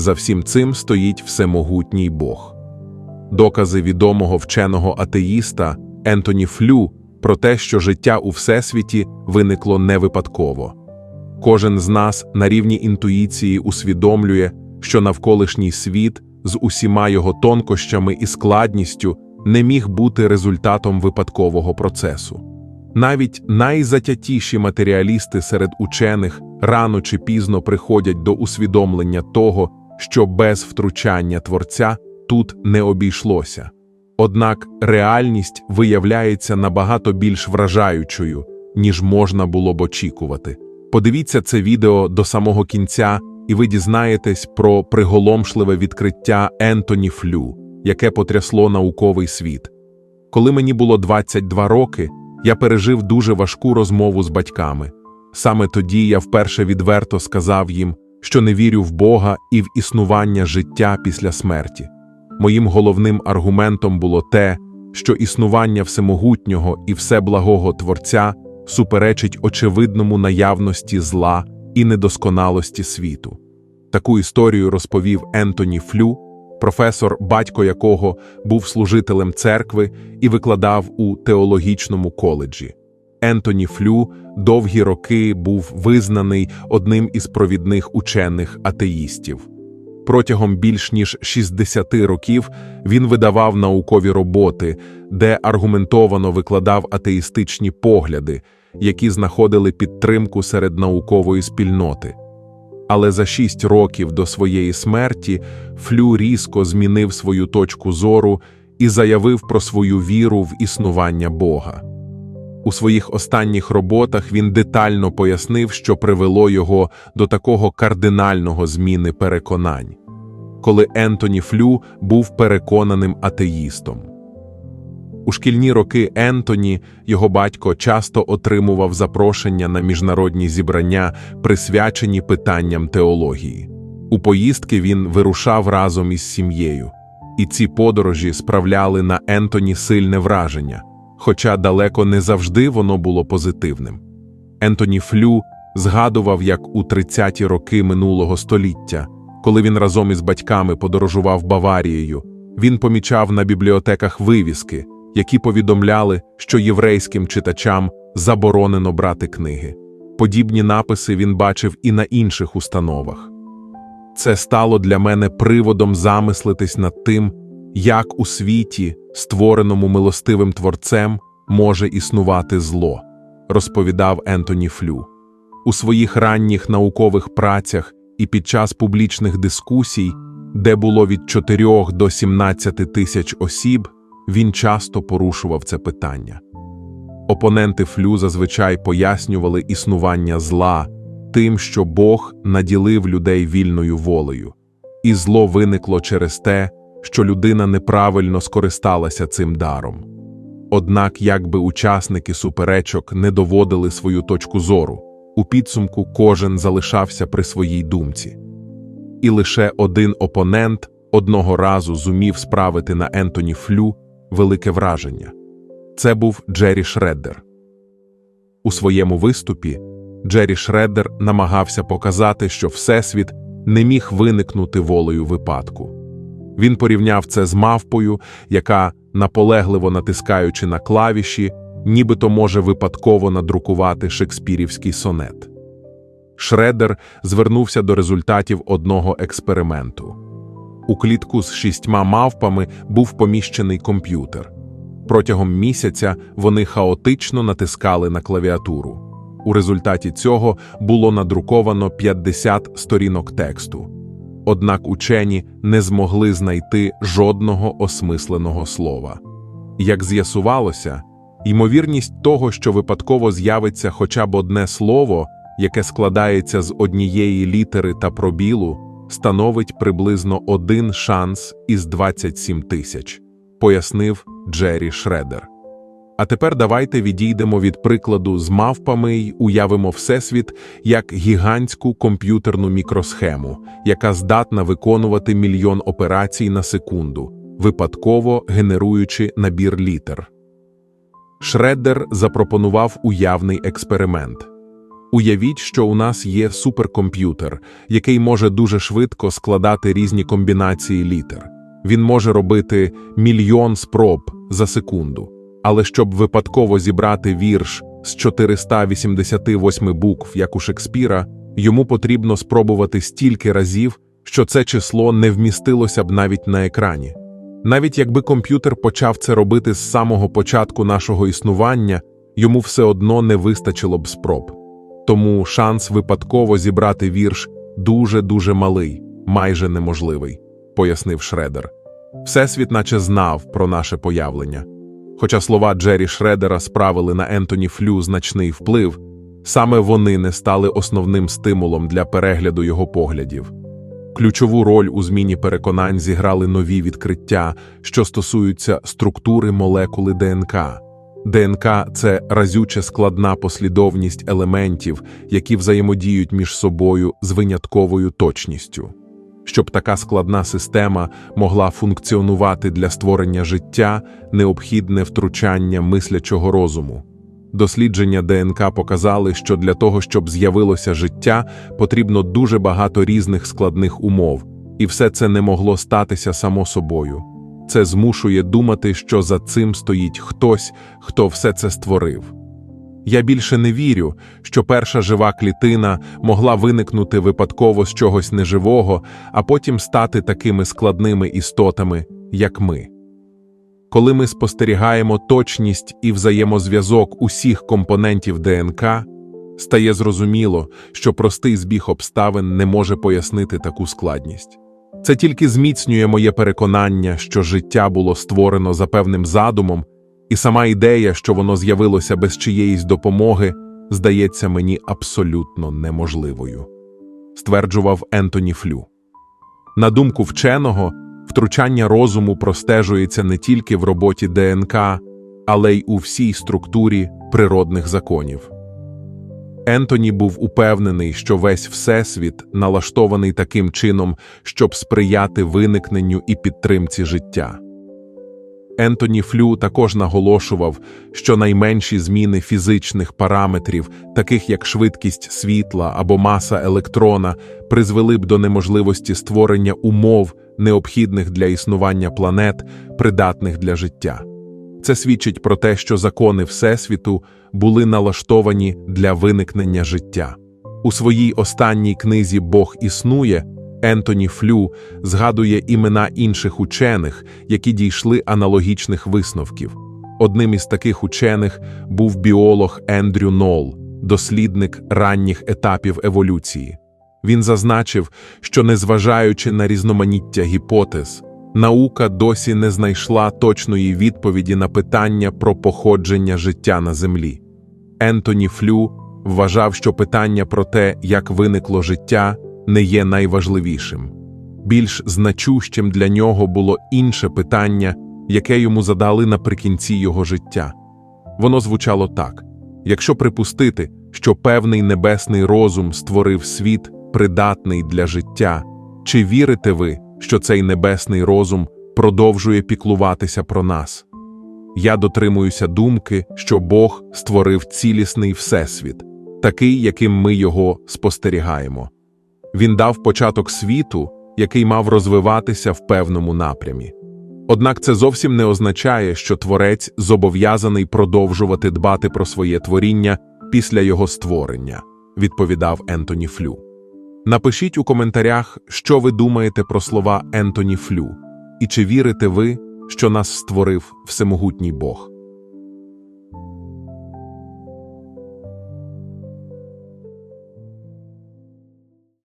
За всім цим стоїть всемогутній Бог. Докази відомого вченого атеїста Ентоні Флю про те, що життя у Всесвіті виникло не випадково. Кожен з нас на рівні інтуїції усвідомлює, що навколишній світ з усіма його тонкощами і складністю не міг бути результатом випадкового процесу. Навіть найзатятіші матеріалісти серед учених рано чи пізно приходять до усвідомлення того, що без втручання Творця тут не обійшлося. Однак реальність виявляється набагато більш вражаючою, ніж можна було б очікувати. Подивіться це відео до самого кінця, і ви дізнаєтесь про приголомшливе відкриття Ентоні Флю, яке потрясло науковий світ. Коли мені було 22 роки, я пережив дуже важку розмову з батьками. Саме тоді я вперше відверто сказав їм, що не вірю в Бога і в існування життя після смерті. Моїм головним аргументом було те, що існування всемогутнього і всеблагого Творця суперечить очевидному наявності зла і недосконалості світу. Таку історію розповів Ентоні Флю, професор, батько якого був служителем церкви і викладав у теологічному коледжі. Ентоні Флю довгі роки був визнаний одним із провідних учених атеїстів. Протягом більш ніж 60 років він видавав наукові роботи, де аргументовано викладав атеїстичні погляди, які знаходили підтримку серед наукової спільноти. Але за шість років до своєї смерті Флю різко змінив свою точку зору і заявив про свою віру в існування Бога. У своїх останніх роботах він детально пояснив, що привело його до такого кардинального зміни переконань, коли Ентоні Флю був переконаним атеїстом. У шкільні роки Ентоні, його батько, часто отримував запрошення на міжнародні зібрання, присвячені питанням теології. У поїздки він вирушав разом із сім'єю, і ці подорожі справляли на Ентоні сильне враження, хоча далеко не завжди воно було позитивним. Ентоні Флю згадував, як у 30-ті роки минулого століття, коли він разом із батьками подорожував Баварією, він помічав на бібліотеках вивіски які повідомляли, що єврейським читачам заборонено брати книги. Подібні написи він бачив і на інших установах. Це стало для мене приводом замислитись над тим, як у світі, створеному милостивим творцем, може існувати зло, розповідав Ентоні Флю. У своїх ранніх наукових працях і під час публічних дискусій, де було від 4 до 17 тисяч осіб, він часто порушував це питання. Опоненти флю зазвичай пояснювали існування зла тим, що Бог наділив людей вільною волею, і зло виникло через те, що людина неправильно скористалася цим даром. Однак, якби учасники суперечок не доводили свою точку зору, у підсумку кожен залишався при своїй думці. І лише один опонент одного разу зумів справити на Ентоні Флю велике враження. Це був Джері Шреддер. У своєму виступі Джері Шреддер намагався показати, що Всесвіт не міг виникнути волею випадку. Він порівняв це з мавпою, яка, наполегливо натискаючи на клавіші, нібито може випадково надрукувати шекспірівський сонет. Шредер звернувся до результатів одного експерименту. У клітку з шістьма мавпами був поміщений комп'ютер. Протягом місяця вони хаотично натискали на клавіатуру. У результаті цього було надруковано 50 сторінок тексту. Однак учені не змогли знайти жодного осмисленого слова. Як з'ясувалося, ймовірність того, що випадково з'явиться хоча б одне слово, яке складається з однієї літери та пробілу становить приблизно один шанс із 27 тисяч, пояснив Джері Шредер. А тепер давайте відійдемо від прикладу з мавпами й уявимо Всесвіт як гігантську комп'ютерну мікросхему, яка здатна виконувати мільйон операцій на секунду, випадково генеруючи набір літер. Шреддер запропонував уявний експеримент. Уявіть, що у нас є суперкомп'ютер, який може дуже швидко складати різні комбінації літер. Він може робити мільйон спроб за секунду. Але щоб випадково зібрати вірш з 488 букв, як у Шекспіра, йому потрібно спробувати стільки разів, що це число не вмістилося б навіть на екрані. Навіть якби комп'ютер почав це робити з самого початку нашого існування, йому все одно не вистачило б спроб. Тому шанс випадково зібрати вірш дуже-дуже малий, майже неможливий, пояснив Шредер. Всесвіт наче знав про наше появлення. Хоча слова Джері Шредера справили на Ентоні Флю значний вплив, саме вони не стали основним стимулом для перегляду його поглядів. Ключову роль у зміні переконань зіграли нові відкриття, що стосуються структури молекули ДНК. ДНК це разюче складна послідовність елементів, які взаємодіють між собою з винятковою точністю. Щоб така складна система могла функціонувати для створення життя, необхідне втручання мислячого розуму. Дослідження ДНК показали, що для того, щоб з'явилося життя, потрібно дуже багато різних складних умов, і все це не могло статися само собою. Це змушує думати, що за цим стоїть хтось, хто все це створив. Я більше не вірю, що перша жива клітина могла виникнути випадково з чогось неживого, а потім стати такими складними істотами, як ми. Коли ми спостерігаємо точність і взаємозв'язок усіх компонентів ДНК, стає зрозуміло, що простий збіг обставин не може пояснити таку складність. Це тільки зміцнює моє переконання, що життя було створено за певним задумом, і сама ідея, що воно з'явилося без чиєїсь допомоги, здається мені абсолютно неможливою, стверджував Ентоні Флю. На думку вченого, втручання розуму простежується не тільки в роботі ДНК, але й у всій структурі природних законів. Ентоні був упевнений, що весь всесвіт налаштований таким чином, щоб сприяти виникненню і підтримці життя. Ентоні Флю також наголошував, що найменші зміни фізичних параметрів, таких як швидкість світла або маса електрона, призвели б до неможливості створення умов, необхідних для існування планет, придатних для життя. Це свідчить про те, що закони Всесвіту були налаштовані для виникнення життя. У своїй останній книзі Бог існує. Ентоні Флю згадує імена інших учених, які дійшли аналогічних висновків. Одним із таких учених був біолог Ендрю Нол, дослідник ранніх етапів еволюції. Він зазначив, що, незважаючи на різноманіття гіпотез, наука досі не знайшла точної відповіді на питання про походження життя на Землі. Ентоні Флю вважав, що питання про те, як виникло життя, не є найважливішим. Більш значущим для нього було інше питання, яке йому задали наприкінці його життя. Воно звучало так: якщо припустити, що певний небесний розум створив світ, придатний для життя, чи вірите ви, що цей небесний розум продовжує піклуватися про нас? Я дотримуюся думки, що Бог створив цілісний всесвіт, такий, яким ми його спостерігаємо. Він дав початок світу, який мав розвиватися в певному напрямі. Однак це зовсім не означає, що творець зобов'язаний продовжувати дбати про своє творіння після його створення, відповідав Ентоні Флю. Напишіть у коментарях, що ви думаєте про слова Ентоні Флю, і чи вірите ви, що нас створив всемогутній Бог.